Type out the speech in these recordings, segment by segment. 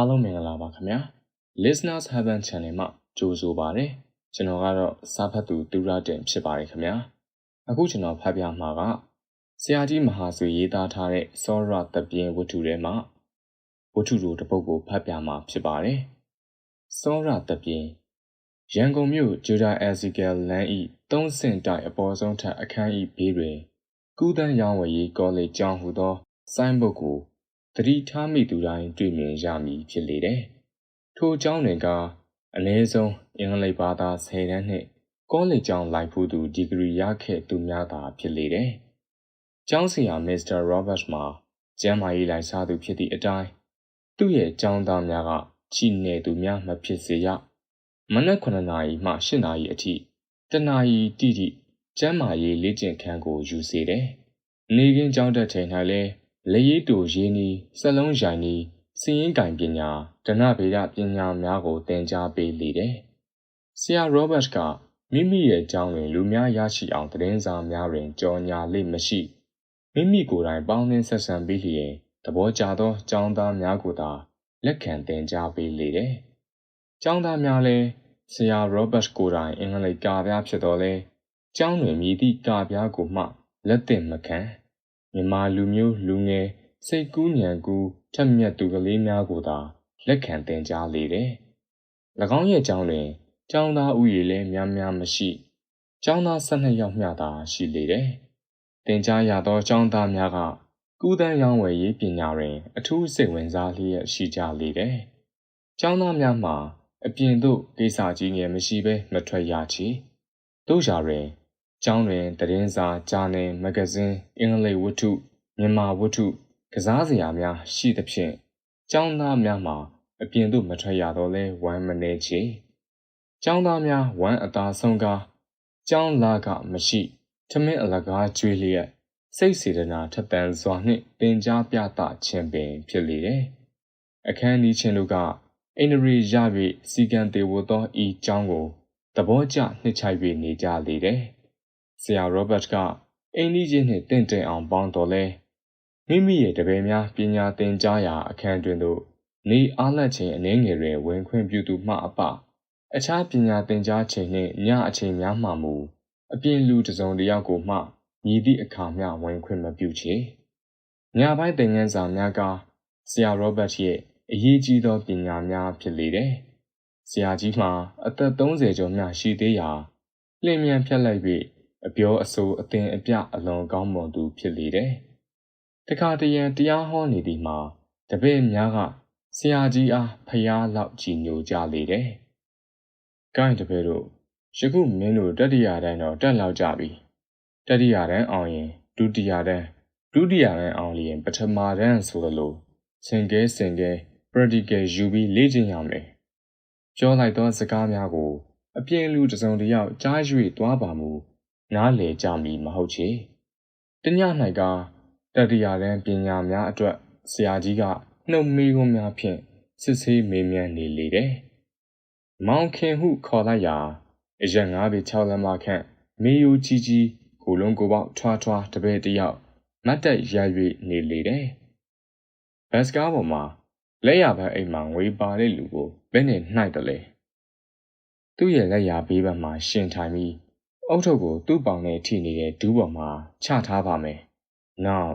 အားလုံးမင်္ဂလာပါခင်ဗျာ Listeners Heaven Channel မှာကြိုဆိုပါရစေကျွန်တော်ကတော့စာဖတ်သူတူရတင်ဖြစ်ပါတယ်ခင်ဗျာအခုကျွန်တော်ဖတ်ပြမှာကဆရာကြီးမဟာဆွေရေးသားထားတဲ့စောရတပြင်းဝတ္ထုထဲမှာဝတ္ထုတို့တစ်ပုဒ်ကိုဖတ်ပြမှာဖြစ်ပါတယ်စောရတပြင်းရန်ကုန်မြို့ဂျူဒါအက်ဇီကယ်လန်ဤသုံးဆင့်တိုက်အပေါ်ဆုံးထပ်အခန်းဤဘေးတွင်ကုသန်းရောင်းဝယ်ရေးကောလိပ်ကျောင်းဟူသောဆိုင်းဘုတ်ကို တတိထားမိသူတိုင်းတွေ့မြင်ရမည်ဖြစ်လေတယ်။ထိုကျောင်းတွင်ကအနည်းဆုံးအင်္ဂလိပ်ဘာသာ10တန်းနှင့်ကောလိပ်ကျောင်းလိုက်ဖို့သူဒီဂရီရခဲ့သူများသာဖြစ်လေတယ်။ကျောင်းဆရာမစ္စတာရောဘတ်မှာကျမ်းမာရေးလိုက်စားသူဖြစ်သည့်အတိုင်းသူ့ရဲ့ကျောင်းသားများကချီနေသူများမဖြစ်စေရ။မနက်9နာရီမှ10နာရီအထိတနာရီတိတိကျမ်းမာရေးလေ့ကျင့်ခန်းကိုယူစေတယ်။နေကင်းကျောင်းတက်ချိန်၌လည်း လက်ရည်တူရင်းနီးစက်လုံးရိုင်နီးစည်ရင်ကင်ပညာဒနဗေဒပညာများကိုသင်ကြားပေးလေတယ်။ဆရာရောဘတ်ကမိမိရဲ့ကျောင်းတွင်လူများရရှိအောင်သတင်းစာများတွင်ကြော်ညာလိမ့်မရှိမိမိကိုယ်တိုင်ပေါင်းသင်းဆက်ဆံပြီးလျင်သဘောကျသောကျောင်းသားများကိုသာလက်ခံသင်ကြားပေးလေတယ်။ကျောင်းသားများလည်းဆရာရောဘတ်ကိုယ်တိုင်အင်္ဂလိပ်ကာပြားဖြစ်တော်လဲကျောင်းတွင်မြည်သည့်ကာပြားကိုမှလက်သင့်မခံ မြန်မာလူမျိုးလူငယ်စိတ်ကူးဉဏ်ကူးထက်မြက်သူကလေးများကိုသာလက်ခံသင်ကြားလေတယ်။၎င်းရဲ့ကျောင်းတွင်ကျောင်းသားဥယျာဉ်လည်းများများမရှိကျောင်းသား12ယောက်မျှသာရှိလေတယ်။သင်ကြားရသောကျောင်းသားများကကူးတန်းရောင်းဝယ်ရေးပညာတွင် အထူးစိတ်ဝင်စားလျက်ရှိကြလေတယ်။ကျောင်းသားများမှာအပြင်သို့ကိစ္စကြီးငယ်မရှိဘဲမထွက်ရချေ။တို့ရှာတွင် ကျောင်းတွင်သတင်းစာဂျာနယ်မဂဇင်းအင်္ဂလိပ်ဝတ္ထုမြန်မာဝတ္ထုကစားစရာများရှိသဖြင့်ကျောင်းသားများမှာအပြင်သို့မထွက်ရတော့လဲဝမ်းမနေချေကျောင်းသားများဝမ်းအသာဆုံးကားကျောင်းလာကမရှိထမင်းအလကားကျွေးလျက်စိတ်စေတနာထက်သန်စွာနှင့်ပင်ကြားပြသခြင်းပင်ဖြစ်လေတယ်အခန်းဒီချင်းတို့ကအင်ဒရီရ၍စီကံတေဝသောဤကျောင်းကိုသဘောကျနှစ်ချိုက်၍နေကြလေတယ် ဆရာရောဘတ်ကအင်းကြီးချင်းနှင့်တင့်တယ်အောင်ပေါင်းတော်လဲမိမိရဲ့တပည့်များပညာသင်ကြားရာအခန်းတွင်သို့နေအားလတ်ချိန်အနည်းငယ်တွင်ဝင်ခွင့်ပြုသူမှအပအခြားပညာသင်ကြားချိန်နှင့်ညအချိန်များမှမူအပြင်လူတစုံတယောက်ကိုမှမြည်သည့်အခါမျှဝင်ခွင့်မပြုချေညပိုင်းသင်ခန်းစာများကဆရာရောဘတ်ရဲ့အရေးကြီးသောပညာများဖြစ်လေတယ်ဆရာကြီးမှာအသက်30ကျော်မျှရှိသေးရာလျင်မြန်ဖြတ်လိုက်၍ အပြောအဆိုအသင်အပြအလွန်ကောင်းမွန်သူဖြစ်လေတယ်တခါတရံတရားဟောနေသည်မှာတပည့်များကဆရာကြီးအားဖျားလောက်ကြည်ညိုကြလေတယ်။ကိုင်းတပည့်တို့ယခုမင်းတို့တတိယတန်းတော့တက်လောက်ကြပြီ။တတိယတန်းအောင်ရင်ဒုတိယတန်းဒုတိယတန်းအောင်လျင်ပထမတန်းဆိုလိုစင်ကဲစင်ကဲ practical ယူပြီးလေ့ကျင့်ရမယ်။ပြောလိုက်သောစကားများကို အပြင်းလူတစုံတယောက်ကြား၍သွားပါမူ နားလေကြမည်မဟုတ်ချေ။တည၌ကတတိယတန်းပညာများအတွက်ဆရာကြီးကနှုတ်မေးခွန်းများဖြင့်စစ်ဆေးမေးမြန်းနေလေတယ်။မောင်ခင်ဟုခေါ်လိုက်ရာအရက်ငါးပေ6လမ်းမခန့်မေယိုကြီးကြီးကိုလုံးကိုပေါက်ထွားထွားတပည့်တယောက်မတ်တက်ရ၍နေလေတယ်။ဘတ်စကားပေါ်မှာလက်ရဘက်အိမ်မှာငွေပါတဲ့လူကိုဘယ်နဲ့နှိုက်တယ်လဲ။သူ့ရဲ့လက်ရဘေးဘက်မှာရှင်ထိုင်ပြီး အုတ်ထုပ်ကိုသူ့ပေါင်နဲ့ထိနေတဲ့ဒူးပေါ်မှာချထားပါမယ်။နောက်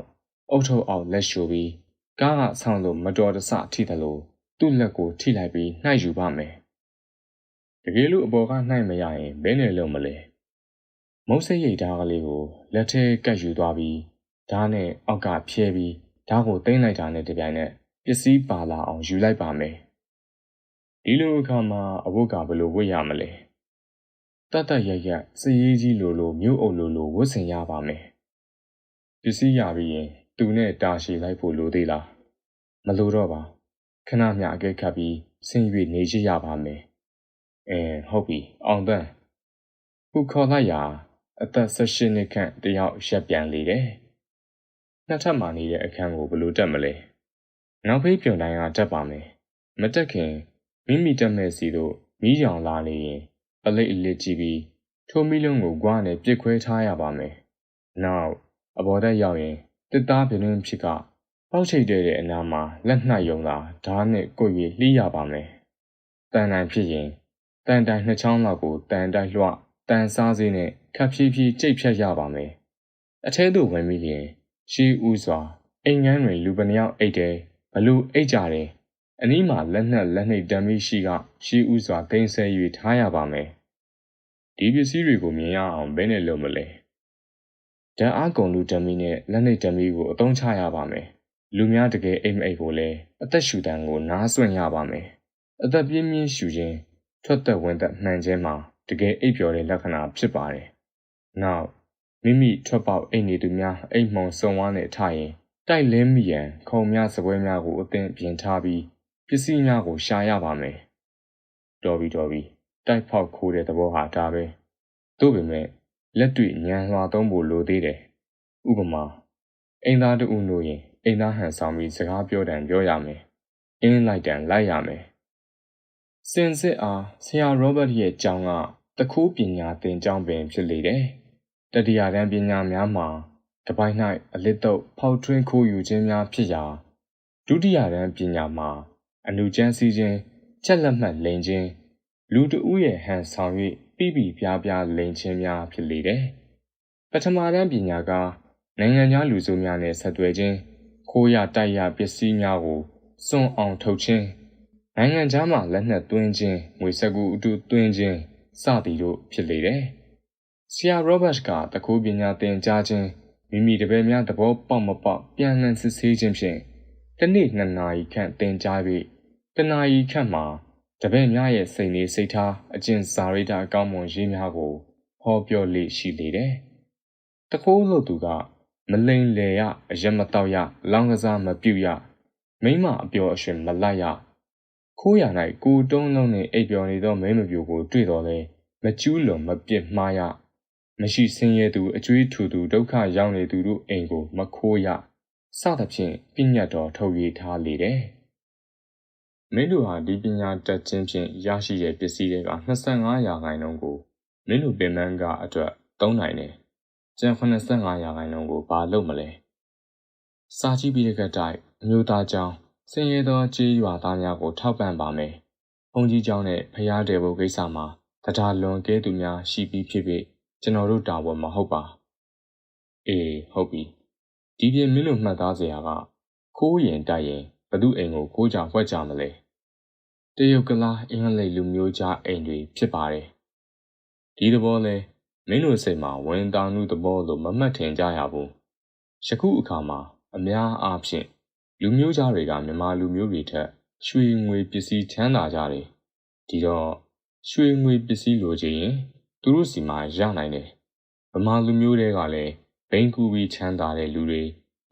အုတ်ထုပ်အောက်လက်ရှိုပြီးကားကဆောင်းလို့မတော်တဆထိတယ်လို့သူ့လက်ကိုထိလိုက်ပြီးနှိုက်ယူပါမယ်။တကယ်လို့အပေါ်ကနှိုက်မရရင်ဘယ်နဲ့လုံးမလဲ။မုတ်စိတ်ရိတ်ဓာတ်ကလေးကိုလက်ထဲကပ်ယူသွားပြီးဓာတ်နဲ့အောက်ကဖြဲပြီးဓာတ်ကိုတင်းလိုက်တာနဲ့တပြိုင်နက်ပစ္စည်းပါလာအောင်ယူလိုက်ပါမယ်။ဒီလိုအခါမှာအဝတ်ကဘယ်လိုဝတ်ရမလဲ။ တတ်တတ်ရရစည်ရေးကြီးလိုလိုမြို့အုပ်လိုလိုဝတ်ဆင်ရပါမယ်။ပစ္စည်းရပြီးရင်သူနဲ့တာရှည်လိုက်ဖို့လိုသေးလားမလိုတော့ပါခဏမျှအကဲခတ်ပြီးဆင်း၍နေရှိရပါမယ်အဲဟုတ်ပြီအောင်တန်းခုခေါ်လိုက်ရာအသက်16နှစ်ခန့်တယောက်ရက်ပြန်လေတယ်နှစ်ထပ်မှနေတဲ့အခန်းကိုဘယ်လိုတက်မလဲနောက်ဖေးပြုံတိုင်းကတက်ပါမယ်မတက်ခင်မိမိတက်မဲ့စီတို့မီးရောင်လာနေရင် အလိတ်အလစ်ကြည့်ပြီးထိုမီးလုံးကိုကွာနဲ့ပြစ်ခွဲထားရပါမယ်နောက်အပေါ်တက်ရောက်ရင်တစ်သားပြင်းပြင်းဖြစ်ကပေါက်ချိတ်တဲ့အနားမှာလက်နှိုက်ယုံသာဓာတ်နဲ့ကိုယ်ရလှီးရပါမယ်။တန်တိုင်ဖြစ်ရင်တန်တိုင်နှစ်ချောင်းလောက်ကိုတန်တိုင်လွှတန်စားစေးနဲ့ခပ်ဖြည်းဖြည်းကြိတ်ဖြတ်ရပါမယ်။အထဲသို့ဝင်ပြီးလျင်ရှီးဦးစွာအိမ်ငန်းတွင်လူပနယောက်အိတ်တယ်ဘလူအိတ်ကြတယ် အနီးမှာလက်နှက်လက်နှိပ်တံမီရှိကရှီးဦးစွာဂိမ်းဆဲ၍ထားရပါမယ်။ဒီပစ္စည်းတွေကိုမြင်ရအောင်ဘယ်နဲ့လုပ်မလဲ။ဓာတ်အားကုန်လူတံမီနဲ့လက်နှိပ်တံမီကိုအသုံးချရပါမယ်။လူများတကယ်အိမ်မအိတ်ကိုလည်းအသက်ရှူတန်ကိုနားဆွင့်ရပါမယ်။အသက်ပြင်းပြင်းရှူခြင်းထွက်သက်ဝင်သက်နှံခြင်းမှာတကယ်အိပ်ပျော်တဲ့လက္ခဏာဖြစ်ပါတယ်။နောက်မိမိထွက်ပေါက်အိတ်နေသူများအိတ်မှုံစုံဝါးနဲ့ထရင်တိုက်လဲမိရန်ခုံများစပွဲများကိုအသင်ပြင်ထားပြီး ပစ္စည်းများကိုရှာရပါမယ်။တော်ပြီတော်ပြီတိုက်ဖောက်ခိုးတဲ့သဘောဟာဒါပဲ။သို့ပေမဲ့လက်တွေ့ညံလွှာသုံးဖို့လိုသေးတယ်။ဥပမာအိမ်သားတူလို့ရင်အိမ်သားဟန်ဆောင်ပြီးစကားပြောတန်ပြောရမယ်။အင်းလိုက်တန်လိုက်ရမယ်။စင်စစ်အားဆရာရောဘတ်ရဲ့ကျောင်းကတခိုးပညာသင်ကျောင်းပင်ဖြစ်လေတယ်။တတိယတန်းပညာများမှာတပိုင်း၌အလစ်တော့ဖောက်ထွင်းခိုးယူခြင်းများဖြစ်ရာဒုတိယတန်းပညာမှာ အနုကျန်းစည်းခြင်းချက်လက်မှတ်လိန်ခြင်းလူတဦးရဲ့ဟန်ဆောင်၍ပြပြပြားပြားလိန်ခြင်းများဖြစ်လေတယ်။ပထမတန်းပညာကနိုင်ငံခြားလူစုများနဲ့ဆက်သွယ်ခြင်းခိုးရတိုက်ရပစ္စည်းများကိုစွန့်အောင်ထုတ်ခြင်းနိုင်ငံခြားမှလက်နက်သွင်းခြင်းငွေစကူအတူသွင်းခြင်းစသည်တို့ဖြစ်လေတယ်။ဆရာရောဘတ်ကတခိုးပညာသင်ကြားခြင်းမိမိတပည့်များသဘောပေါက်မပေါက်ပြန်လှန်စစ်ဆေးခြင်းဖြင့်တစ်နေ့နှစ်နာရီခန့်သင်ကြားပြီး တနာရီခန့်မှာတပည့်များရဲ့စိတ်နေစိတ်ထားအကျင့်စာရိတ္တအကောင်းမွန်ရေးများကိုဟောပြောလေ့ရှိလေတယ်။တခိုးလို့သူကမလိန်လေရအယက်မတော့ရလောင်းကစားမပြုတ်ရမိမအပျော်အရွှင်မလိုက်ရခိုးရ၌ကိုတုံးလုံးနှင့်အိပ်ပျော်နေသောမိမပြူကိုတွေ့တော်လဲမကျူးလွန်မပြစ်မှားရမရှိဆင်းရဲသူအကျွေးထူသူဒုက္ခရောက်နေသူတို့အိမ်ကိုမခိုးရစသဖြင့်ပညာတော်ထုတ်ရေးထားလေတယ် မင်းတို့ဟာဒီပညာတတ်ခြင်းဖြင့်ရရှိတဲ့ပစ္စည်းတွေက25ရာခိုင်နှုန်းကိုမင်းတို့ပင်ပန်းကအတွက်သုံးနိုင်တယ်ကျန်85ရာခိုင်နှုန်းကိုဘာလုပ်မလဲစာကြည့်ပြီးတဲ့ကတိုင်အမျိုးသားကြောင်းဆင်းရဲသောကြေးရွာသားများကိုထောက်ပံ့ပါမယ်။ဘုန်းကြီးကျောင်းနဲ့ဖျားတယ်ဖို့ကိစ္စမှာတရားလွန်ကဲသူများရှိပြီးဖြစ်ဖြစ်ကျွန်တော်တို့တာဝန်မဟုတ်ပါ။အေးဟုတ်ပြီ။ဒီပြင်မင်းတို့မှတ်သားစရာကခိုးရင်တိုက်ရင်ဘသူအိမ်ကိုခိုးကြဝှက်ကြမလဲ။ တရုတ်ကလားအင်္ဂလိပ်လူမျိုးကြားအိမ်တွေဖြစ်ပါတယ်။ဒီသဘောလဲမင်းတို့စိတ်မှာဝန်တောင်မှုသဘောလိုမမှတ်ထင်ကြရဘူး။ယခုအခါမှာအများအားဖြင့်လူမျိုးသားတွေကမြန်မာလူမျိုးတွေထက်ရွှေငွေပစ္စည်းချမ်းသာကြတယ်။ဒီတော့ရွှေငွေပစ္စည်းလိုချင်ရင်သူတို့စီမှာရနိုင်တယ်။ဗမာလူမျိုးတွေကလည်းဘိန်းကူပြီးချမ်းသာတဲ့လူတွေ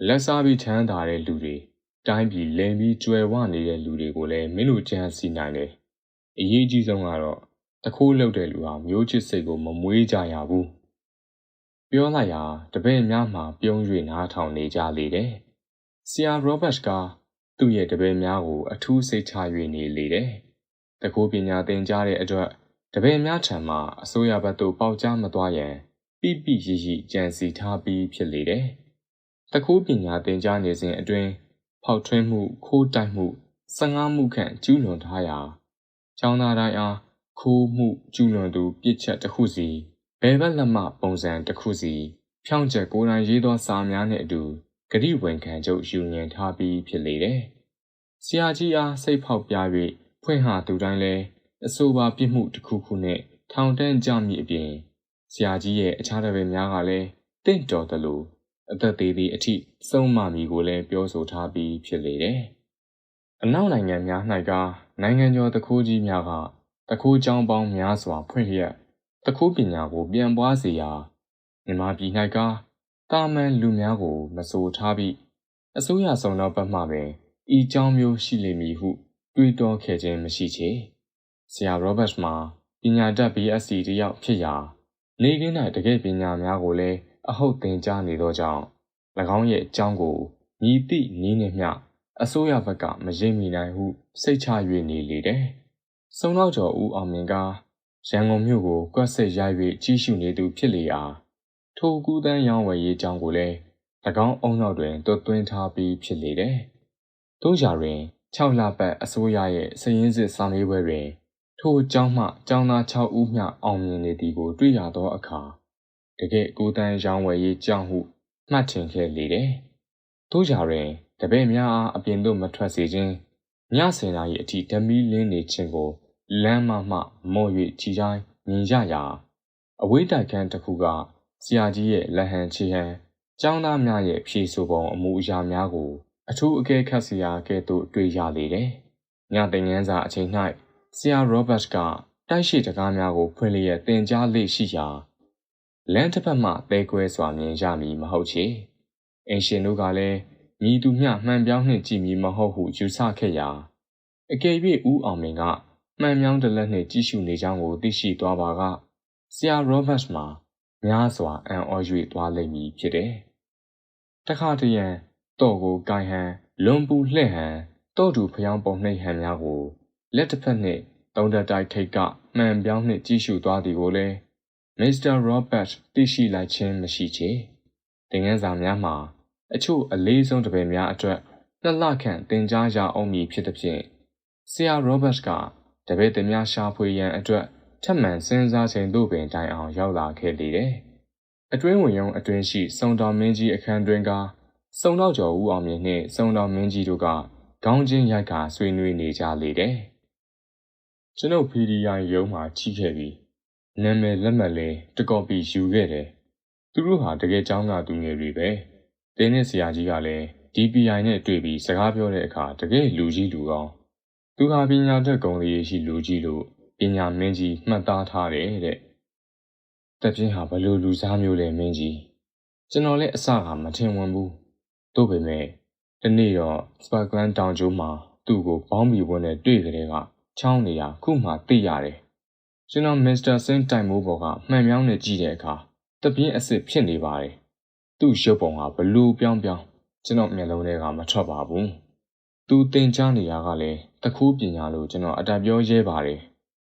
လက်စားပြီးချမ်းသာတဲ့လူတွေ တိုင်းပြည်လင်ပြီးကျွယ်ဝနေတဲ့လူတွေကိုလည်းမင်းတို့ကြံစီနိုင်တယ်။အရေးကြီးဆုံးကတော့တခိုးလုပ်တဲ့လူဟာမျိုးချစ်စိတ်ကိုမမွေးကြရဘူး။ပြောလိုက်ရာတပည့်များမှပြုံး၍နားထောင်နေကြလေတယ်။ဆရာရောဘတ်ကသူ့ရဲ့တပည့်များကိုအထူးစိတ်ချ၍နေလေတယ်။တကူပညာသင်ကြားတဲ့အတွက်တပည့်များထံမှအစိုးရဘက်သို့ပေါက်ကြားမသွားရန်ပြပြရည်ရည်ကြံစီထားပြီးဖြစ်လေတယ်။တကူပညာသင်ကြားနေစဉ်အတွင်း ဖောက်ထွင်းမှုခိုးတိုက်မှု15မှုခန့်ကျူးလွန်ထားရာကျောင်းသားတိုင်းအားခိုးမှုကျူးလွန်သူပြစ်ချက်တစ်ခုစီဘယ်ဘက်လက်မှပုံစံတစ်ခုစီဖြောင်းချက်ကိုယ်တိုင်ရေးသောစာများနှင့်အတူဂရိဝန်ခံချုပ်ယူညင်ထားပြီးဖြစ်လေတယ်။ဆရာကြီးအားစိတ်ဖောက်ပြ၍ဖွင့်ဟသူတိုင်းလဲအဆိုပါပြစ်မှုတစ်ခုခုနဲ့ထောင်တန်းကြမိအပြင်ဆရာကြီးရဲ့အခြားတပည့်များကလည်းတင့်တော်တယ်လို့ အသက်သေးသည့်အထိဆုံးမမိကိုလည်းပြောဆိုထားပြီးဖြစ်လေတယ်။အနောက်နိုင်ငံများ၌ကနိုင်ငံကျော်တခိုးကြီးများကတခိုးကျောင်းပေါင်းများစွာဖွင့်လျက်တခိုးပညာကိုပြန်ပွားစေရာမြန်မာပြည်၌ကတာမန်လူများကိုမဆိုထားပြီးအစိုးရဆောင်သောဘက်မှပင်ဤကြောင်းမျိုးရှိလိမ့်မည်ဟုတွေးတောခဲ့ခြင်းမရှိချေဆရာရောဘတ်မှာပညာတတ် BSc တယောက်ဖြစ်ရာနေကင်း၌တကယ်ပညာများကိုလည်း အဟုတ်သင်ကြားနေသောကြောင့်၎င်းရဲ့အကြောင်းကိုညီတိနီးနှင့်မျှအစိုးရဘက်ကမရင်မိနိုင်ဟုစိတ်ချ၍နေလေတယ်။စုံတော့ကျော်ဦးအောင်မြင်ကရန်ကုန်မြို့ကိုကွက်ဆက်ရိုက်၍ကြီးစုနေသူဖြစ်လေရာထိုကူတန်းရောင်းဝယ်ရေးကြောင်းကိုလည်း၎င်းအုံနောက်တွင်သွတ်သွင်းထားပြီးဖြစ်လေတယ်။တို့ရာတွင်6လပတ်အစိုးရရဲ့စည်ရင်းစစ်စာမေးပွဲတွင်ထိုကျောင်းမှကျောင်းသား6ဦးမျှအောင်မြင်နေသည်ကိုတွေ့ရသောအခါ တကယ်ကိုတန်းရောင်းဝယ်ရေးကြောင်းဟုမှတ်ထင်ခဲ့လေတယ်။တို့ရာတွင်တပည့်များအားအပြင်သို့မထွက်စေခြင်းညစင်လာ၏အထိဓမီလင်းနေခြင်းကိုလမ်းမမှမော့၍ခြိတိုင်းမြင်ရရာအဝေးတိုက်ခန်းတစ်ခုကဆရာကြီးရဲ့လက်ဟန်ချီဟန်ကျောင်းသားများရဲ့ဖြေဆိုပုံအမှုအရာများကို အထူးအကဲခတ်စရာကဲ့သို့တွေ့ရလေတယ်။ညတင်ငန်းစာအချိန်၌ဆရာရောဘတ်ကတိုက်ရှိတကားများကိုဖွင့်လျက်တင်ကြားလေ့ရှိရာ လမ်းတစ်ဖက်မှတဲကွဲစွာမြင်ရမည်မဟုတ်ချေ။အင်ရှင်တို့ကလည်းမိသူမျှမှန်ပြောင်းနှင့်ကြည်မည်မဟုတ်ဟုယူဆခဲ့ရာအကယ်၍ဦးအောင်မင်းကမှန်မြောင်းတလက်နှင့်ကြည့်ရှုနေကြောင်းကိုသိရှိသွားပါကဆရာရောဘတ်မှာများစွာအံ့ဩ၍သွားလိမ့်မည်ဖြစ်တယ်။တခါတရံတော့ကိုကိုင်ဟန်လွန်ပူလှဲ့ဟန်တော့တူဖျောင်းပုံနှိပ်ဟန်များကိုလက်တစ်ဖက်နှင့်သုံးတတိုက်ထိတ်ကမှန်ပြောင်းနှင့်ကြည့်ရှုသွားသည်ကိုလည်း မစ္စတာရောဘတ်သိရှိလိုက်ခြင်းမရှိချေ။တင်ငန်းစာများမှာအချို့အလေးဆုံးတပည့်များအတွက်နှစ်လခန့်တင်ကြားရအောင်မည်ဖြစ်သည်ဖြင့်ဆရာရောဘတ်ကတပည့်သမားရှာဖွေရန်အတွက်ထပ်မံစဉ်းစားချိန်သို့ပင်တိုင်အောင်ရောက်လာခဲ့လေတယ်။အတွင်းဝင်ရုံအတွင်းရှိစုံတော်မင်းကြီးအခန်းတွင်ကစုံတော်ကျော်ဦးအောင်မြင့်နှင့်စုံတော်မင်းကြီးတို့ကခေါင်းချင်းရိုက်ကဆွေးနွေးနေကြလေတယ်။ကျွန်ုပ် PDI ရုံးမှာချီးခဲ့ပြီး နာမည်လက်မှတ်လေးတကော်ပီယူခဲ့တယ်။သူတို့ဟာတကယ်ကြောင်းကသူငယ်တွေပဲ။တင်းနဲ့ဆရာကြီးကလည်း DPI နဲ့တွေ့ပြီးစကားပြောတဲ့အခါတကယ်လူကြီးလူကောင်းသူဟာပညာတတ်ကုန်လေးရှိလူကြီးလို့ပညာမင်းကြီးမှတ်သားထားတယ်တဲ့။တပြင်းဟာဘလို့လူစားမျိုးလဲမင်းကြီးကျွန်တော်လည်းအစကမထင်ဝင်ဘူး။တို့ပေမဲ့ဒီနေ့တော့စပါကလန်တောင်ကျိုးမှာသူ့ကိုပေါင်းပြီးဝင်နဲ့တွေ့ကြတဲ့ကချောင်းနေတာခုမှသိရတယ်။ ကျွန်တော်မစ္စတာဆင်းတိုင်မိုးပေါ်ကမှန်မြောင်းနေကြည့်တဲ့အခါတပြင်းအစ်စ်ဖြစ်နေပါတယ်။သူ့ရုပ်ပုံကဘလို့ပြောင်းပြောင်းကျွန်တော်မျက်လုံးထဲကမထွက်ပါဘူး။သူတင်ချနေရကလည်းတခိုးပညာလို့ကျွန်တော်အတပြောရဲပါတယ်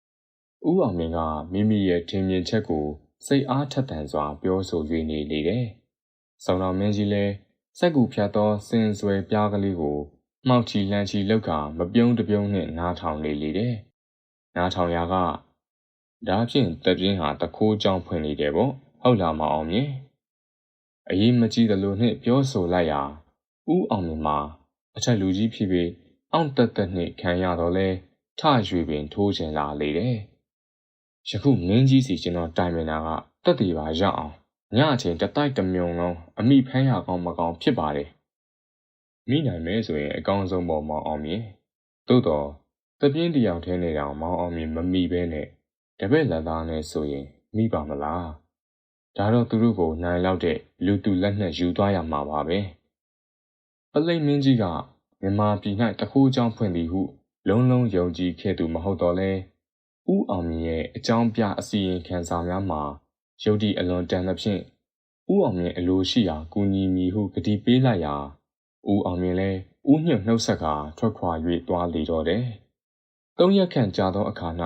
။ဦးအောင်မင်းကမိမိရဲ့ထင်မြင်ချက်ကိုစိတ်အားထက်သန်စွာပြောဆို၍နေလေတယ်။ဆောင်းတော်မင်းကြီးလည်းစက်ကူဖြတ်သောစင်ဆွဲပြားကလေးကိုမှောက်ချီလှမ်းချီလောက်ကမပြုံးတပြုံးနဲ့နားထောင်နေလေတယ်။နားထောင်ရာက ဒါဖြင့်တပြင်းဟာတခိုးကြောင်ဖွင့်နေတယ်ပေါ့ဟုတ်လားမအောင်မြင်။အရေးမကြီးသလိုနှင့်ပြောဆိုလိုက်ရာဦးအောင်မြင်မှာအထက်လူကြီးဖြစ်ပြီးအောင်တက်တက်နှင့်ခံရတော့လဲထရွေပင်ထိုးချင်လာလေတယ်။ယခုမင်းကြီးစီကျွန်တော်တိုင်ပင်တာကတက်တည်ပါရအောင်ညအချိန်တတိုက်တမြုံလုံးအမိဖမ်းရကောင်းမကောင်းဖြစ်ပါတယ်။မိနိုင်မဲဆိုရင်အကောင်းဆုံးပေါ်မောင်အောင်မြင်။သို့တော့တပြင်းတယောက်ထဲနေတောင်မောင်အောင်မြင်မမိဘဲနဲ့ တပည့်လက်သားနဲ့ဆိုရင်မိပါမလားဒါတော့သူတို့ကိုနိုင်လောက်တဲ့လူသူလက်နဲ့ယူသွားရမှာပါပဲပလိတ်မင်းကြီးကမြန်မာပြည်၌တခိုးကြောင့်ဖွင့်သည်ဟု လုံးလုံးယုံကြည်ခဲ့သူမဟုတ်တော့လဲဥအောင်မြင်ရဲ့အကြောင်းပြအစီရင်ခံစာများမှာယုတ်တိအလွန်တန်သဖြင့်ဥအောင်မြင်အလိုရှိရာကူညီမည်ဟုကတိပေးလိုက်ရာဥအောင်မြင်လည်းဥညွတ်နှုတ်ဆက်ကထွက်ခွာ၍သွားလေတော့တယ်။သုံးရက်ခန့်ကြာသောအခါ၌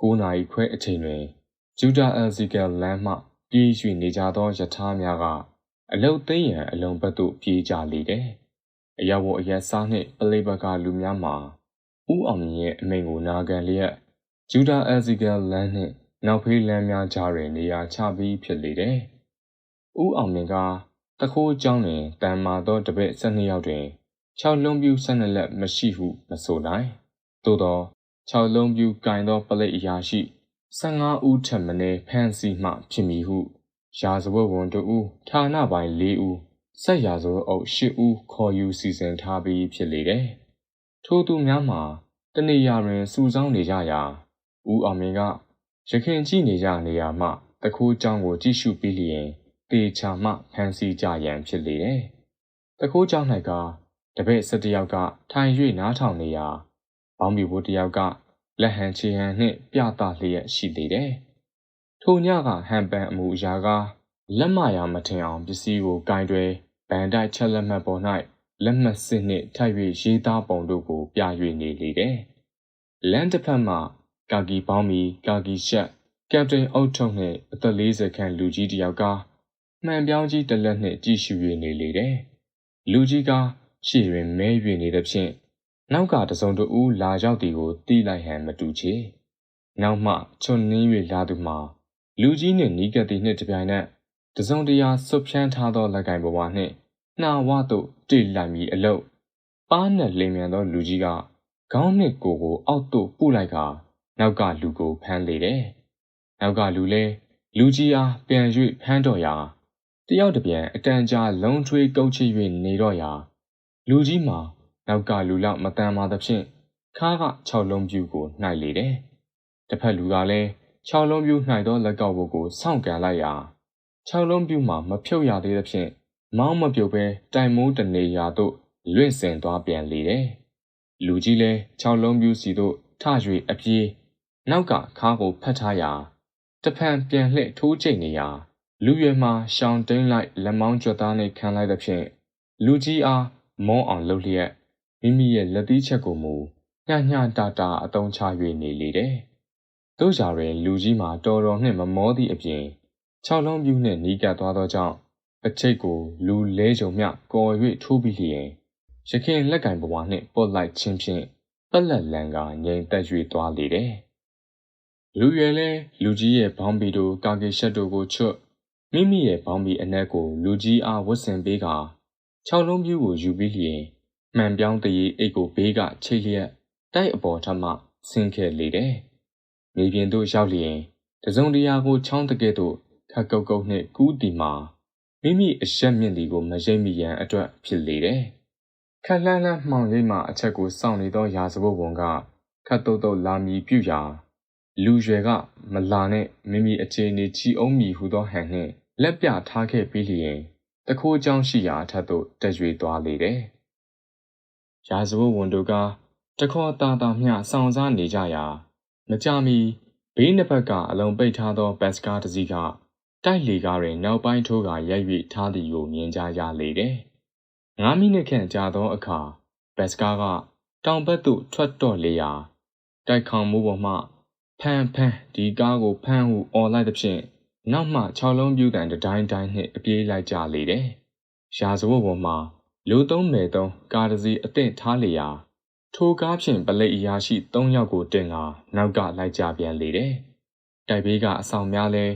9နာရီခွဲအချိန်တွင်ဂျူဒာအန်စီကယ်လမ်းမှ ပြေးရွှေ့နေကြသောယထာများကအလုတ်သိမ်းရန်အလုံးဘက်သို့ပြေးကြလေတယ်။အရာဝန်အရက်စားနှင့်ပလေဘကလူများမှာဥအောင်မြင်ရဲ့အမိန်ကိုနာခံလျက်ဂျူဒာအန်စီကယ်လမ်းနှင့်နောက်ဖေးလမ်းများကြားတွင်နေရာချပြီးဖြစ်လေတယ်။ဥအောင်မြင်ကတခိုးကျောင်းတွင်တန်မာသောတပည့်၁၂ယောက်တွင်၆လုံးပြူ၁၂လက်မရှိဟုမဆိုနိုင်။သို့သော 6လုံးပြူကင်သောပလိတ်အရာရှိ15ဦးထက်မနည်းဖမ်းဆီးမှဖြစ်မည်ဟုရာဇဝတ်ဝန်တို့ဦးဌာနပိုင်း၄ဦးဆက်ရာဇဝတ်အုပ်၈ဦးခေါ်ယူစီစဉ်ထားပြီးဖြစ်လေတယ်။ထိုသူများမှာတနေရာတွင်စူဆောင်းနေကြရာဦးအောင်မင်းကရခင်ကြည့်နေကြနေရာမှတခိုးကြောင့်ကိုကြည့်ရှုပြီးလျင်တေချာမှဖမ်းဆီးကြရန်ဖြစ်လေတယ်။တခိုးကြောင့်၌ကတပည့်၁၁ယောက်ကထိုင်၍နားထောင်နေရာ ဘောင်းပြူဘိုးတယောက်ကလက်ဟန်ချေဟန်နှင့်ပြသလျက်ရှိလေတယ်။ထိုညကဟန်ပန်အမူအရာကလက်မရာမထင်အောင်ပစ္စည်းကိုကင်တွယ်ဗန်တိုက်ချက်လက်မှတ်ပေါ်၌လက်မှတ်စစ်နှင့်ထိုက်၍ရေးသားပုံတို့ကိုပြ၍နေလေတယ်။လမ်းတစ်ဖက်မှကာကီပေါင်းမီကာကီရှက်ကပတိန်အုတ်ထုံနှင့်အသက်40ခန့်လူကြီးတစ်ယောက်ကမှန်ပြောင်းကြီးတစ်လက်နှင့်ကြည့်ရှု၍နေလေတယ်။လူကြီးကရှေ့တွင်မဲ၍နေသည်ဖြင့် နောက်ကတစုံတဦးလာရောက်သည်ကိုတီးလိုက်ဟန်မတူချေ။နောက်မှချွန်နှင်း၍လာသူမှာလူကြီးနှင့်နီးကပ်သည့်နှင့်တပြိုင်နက်တစုံတရာဆွဖြန်းထားသောလက်ကင်ဘဝနှင့်နှာဝသို့တိလိုက်မည်အလို့ပါးနဲ့လိမ်မြန်သောလူကြီးကခေါင်းနှင့်ကိုယ်ကိုအောက်သို့ပုလိုက်ကနောက်ကလူကိုဖမ်းလေတယ်။နောက်ကလူလည်းလူကြီးအားပြန်၍ဖမ်းတော့ရာတယောက်တပြန်အတန်ကြာလုံးထွေးကုတ်ချ၍နေတော့ရာလူကြီးမှာ နောက်ကလူလောက်မတန်မာသဖြင့်ခါးက၆လုံးပြူကိုနှိုက်လေတယ်။တစ်ဖက်လူကလည်း၆လုံးပြူနှိုက်သောလက်ကောက်ဘုတ်ကိုစောင့်ကန်လိုက်ရာ၆လုံးပြူမှာမဖြုတ်ရသေးသဖြင့်မောင်းမပြုတ်ပဲတိုင်မိုးတနေရာသို့လွင့်စင်သွားပြန်လေတယ်။လူကြီးလည်း၆လုံးပြူစီသို့ထ၍အပြေးနောက်ကခါးကိုဖတ်ထားရာတဖန်ပြန်လှည့်ထိုးကျိတ်နေရာလူရွယ်မှာရှောင်းတိန်လိုက်လက်မောင်းကြွသားနဲ့ခံလိုက်သဖြင့်လူကြီးအားမောအောင်လှုပ်လျက် မိမိရဲ့လက်သီးချက်ကိုမူညှညတာတာအတုံးချ၍နေလေတယ်။တို့ကြတွင်လူကြီးမှာတော်တော်နှင့်မမောသည့်အပြင်၆လုံးပြူနှင့်နီးကပ်သွားသောကြောင့်အချိတ်ကိုလူလဲကြုံမျှကော်၍ထိုးပြီးလျင်ရခင်လက်ကင်ဘဝနှင့်ပုတ်လိုက်ခြင်းဖြင့်ပက်လက်လန်ကငြိမ်သက်၍သွားလေတယ်။လူရွယ်လဲလူကြီးရဲ့ဘောင်းဘီတို့ကာကေရှက်တို့ကိုချွတ်မိမိရဲ့ဘောင်းဘီအနက်ကိုလူကြီးအားဝတ်ဆင်ပေးက၆လုံးပြူကိုယူပြီးလျင် မှန်ပြောင်းတရေအိတ်ကိုဘေးကချိတ်လျက်တိုက်အပေါ်ထမှဆင်းခဲ့လေတယ်။မြေပြင်သို့ရောက်လျင်တစုံတရာကိုချောင်းတကဲ့သို့ခက်ကုတ်ကုတ်နှင့်ကူးတီမှာမိမိအရက်မြင့်တီကိုမရိပ်မိရန်အတွက်ဖြစ်လေတယ်။ခက်လှမ်းလှမ်းမှောင်ရိပ်မှအချက်ကိုစောင့်နေသောရာဇဝတ်ဝန်ကခတ်တုတ်တုတ်လာမီပြူရာလူရွယ်ကမလာနဲ့မိမိအခြေအနေချီအောင်မီဟူသောဟန်နှင့်လက်ပြထားခဲ့ပြီးလျင်တခိုးကြောင့်ရှိရာအထက်သို့တက်ရွေသွားလေတယ်။ ရာဇဝတ်ဝန်တို့ကတခေါ်တာတာမျှစောင့်စားနေကြရာမကြမီဘေးနှစ်ဖက်ကအလုံးပိတ်ထားသောဘတ်စကားတစ်စီးကတိုက်လေကားတွင်နောက်ပိုင်းထိုးကရိုက်၍ထားသည်ကိုမြင်ကြရလေတယ်။၅မိနစ်ခန့်ကြာသောအခါဘတ်စကားကတောင်ဘက်သို့ထွက်တော့လေရာတိုက်ခေါင်မှုပေါ်မှဖန်ဖန်ဒီကားကိုဖန်ဟုអော်လိုက်သဖြင့်နောက်မှ၆လုံးပြူတန်တတိုင်းတိုင်းနှင့်အပြေးလိုက်ကြလေတယ်။ရာဇဝတ်ပေါ်မှာ လူသုံးမယ်သုံးကားတစ်စီးအသင့်ထားလျာထိုကားဖြင့်ပလိတ်အရာရှိ၃ယောက်ကိုတင်ကာနောက်ကလိုက်ကြပြန်လေတယ်။တိုက်ဘေးကအဆောင်များလဲ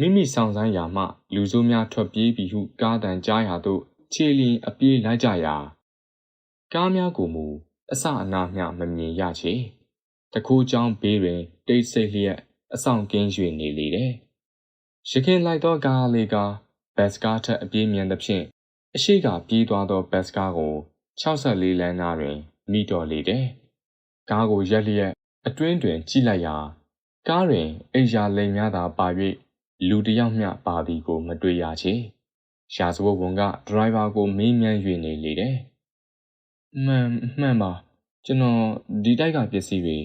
မိမိဆောင်ဆိုင်ရာမှ လူဆိုးများထွက်ပြေးပြီဟုကားတန်ကြားရာသို့ခြေလျင်အပြေးလိုက်ကြရာကားများကိုမူအစအနာမျှမမြင်ရချေ။တခိုးချောင်းဘေးတွင် တိတ်ဆိတ်လျက်အဆောင်ကင်း၍နေလေတယ်။ရခင်လိုက်သောကားလေးကဘတ်စကားထက်အပြေးမြန်သဖြင့် အရှိကပြေးသွားသောဘတ်စကားကို64လမ်းနာတွင်မိတော်လေတယ်။ကားကိုရက်လျက်အတွင်းတွင်ကြည့်လိုက်ရာကားတွင်အိယာလိမ်များသာပါ၍လူတယောက်မျှပါသည်ကိုမတွေ့ရချေ။ရှာစဝတ်ဝန်ကဒရိုင်ဘာကိုမေးမြန်း၍နေလေတယ်။မှန်မှန်ပါကျွန်တော်ဒီတိုက်ကပစ္စည်းတွေ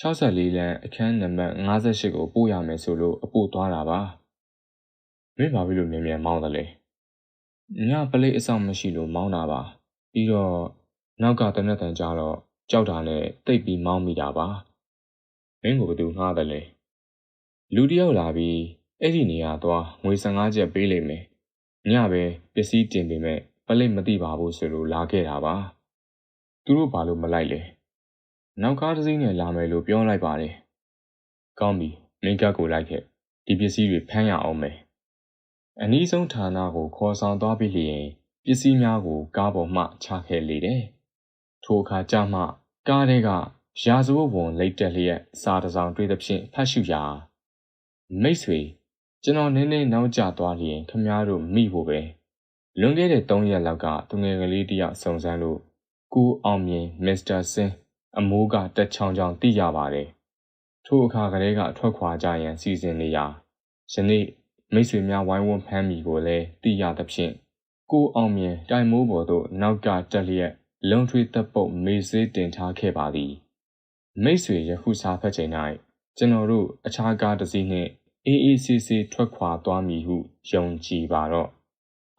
64လမ်းအခန်းနံပါတ်58ကိုပို့ရမယ်ဆိုလို့အပို့သွားတာပါ။မင်းဘာဖြစ်လို့မြန်မြန်မောင်းတယ်လဲ။ ညပလိတ်အဆောင်မရှိလို့မောင်းတာပါ။ပြီးတော့နောက်ကတနက်တန်ကြတော့ကြောက်တာနဲ့တိတ်ပြီးမောင်းမိတာပါ။မင်းကိုဘယ်သူငှားတယ်လဲ။လူတယောက်လာပြီးအဲ့ဒီနေရာသွားငွေ15ကျပ်ပေးလိမ့်မယ်။ညပဲပစ္စည်းတင်ပေမဲ့ပလိတ်မသိပါဘူးဆိုလို့လာခဲ့တာပါ။သူတို့ဘာလို့မလိုက်လဲ။နောက်ကားတစ်စီးနဲ့လာမယ်လို့ပြောလိုက်ပါတယ်။ကောင်းပြီမင်းကတ်ကိုလိုက်ခဲ့ဒီပစ္စည်းတွေဖမ်းရအောင်မယ်။ အနည်းဆုံးဌာနကိုခေါ်ဆောင်သွားပြီးလျင်ပစ္စည်းများကိုကားပေါ်မှချခဲ့လေတယ်။ထိုအခါကျမှကားထဲကရာဇဝတ်ဝန်လိတ်တက်လျက်စာတစောင်တွေ့သဖြင့်ဖတ်ရှုရာမိတ်ဆွေကျွန်တော်နည်းနည်းနောက်ကျသွားလျင်ခမားတို့မိဖို့ပဲလွန်ခဲ့တဲ့3ရက်လောက်ကသူငယ်ကလေးတယောက်စုံစမ်းလို့ကိုအောင်မြင်မစ္စတာဆင်းအမိုးကတက်ချောင်းချောင်းသိရပါတယ်ထိုအခါကလေးကထွက်ခွာကြရန်စီစဉ်နေရာယနေ့ မိတ်ဆွေများဝိုင်းဝန်းဖမ်းမိကိုလည်းသိရသဖြင့်ကိုအောင်မြင်တိုင်မိုးပေါ်သို့နောက်ကတက်လျက်လုံထွေးတပ်ပုတ်မေးစေးတင်ထားခဲ့ပါသည်မိတ်ဆွေယခုစားဖက်ချိန်၌ကျွန်တော်တို့အခြားကားတစ်စီးနှင့်အေးအေးဆေးဆေးထွက်ခွာသွားမည်ဟုယုံကြည်ပါတော့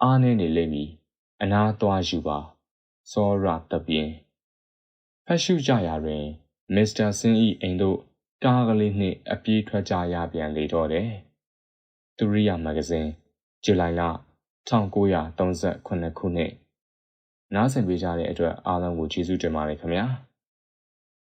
အားနည်းနေလိမ့်မည်အနာသွားယူပါစောရတပြင်းဖတ်ရှုကြရာတွင်မစ္စတာဆင်း၏အိမ်သို့ကားကလေးနှင့်အပြေးထွက်ကြရပြန်လေတော့တယ် သူရိယမဂဇင်းဇူလိုင်လ1938ခုနှစ်နားဆင်ပေးကြတဲ့အတွက်အားလုံးကိုကျေးဇူးတင်ပါတယ်ခင်ဗျာ။